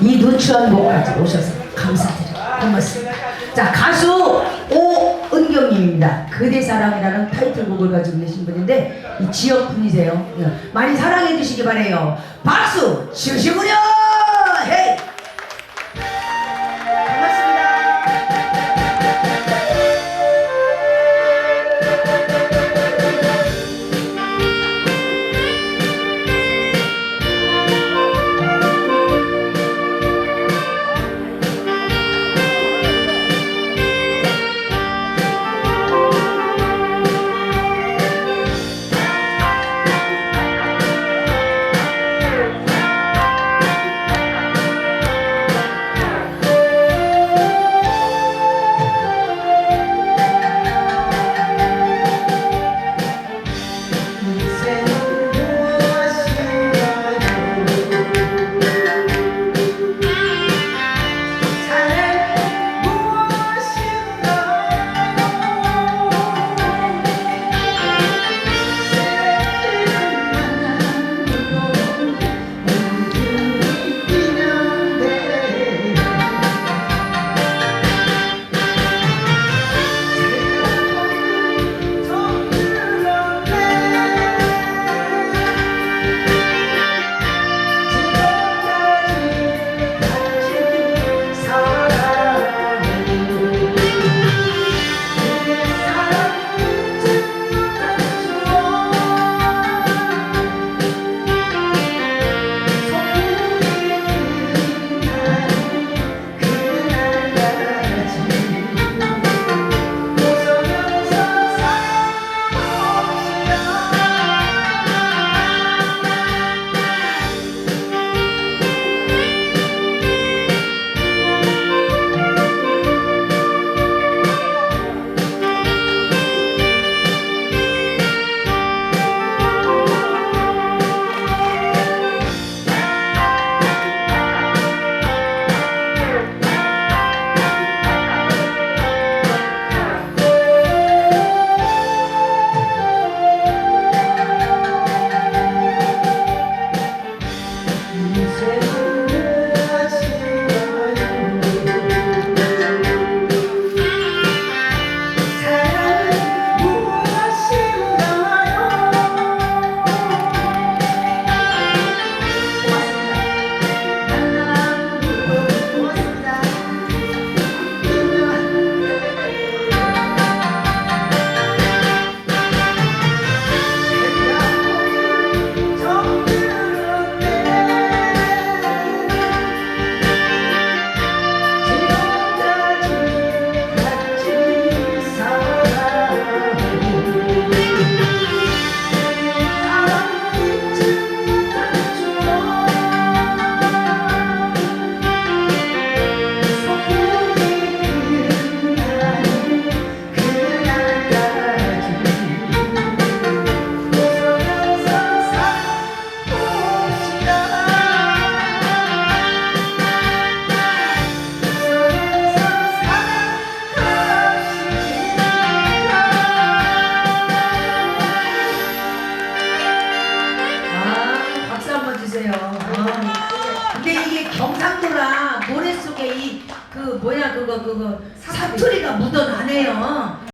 이 곳까지 오셔서 감사드려요. 고맙습니다. 자, 가수 오은경님입니다. 그대 사랑이라는 타이틀곡을 가지고 계신 분인데, 이 지역 분이세요. 예, 많이 사랑해 주시기 바래요. 박수 주시구려! 뭐야 그거 그거 사투리가 묻어나네요.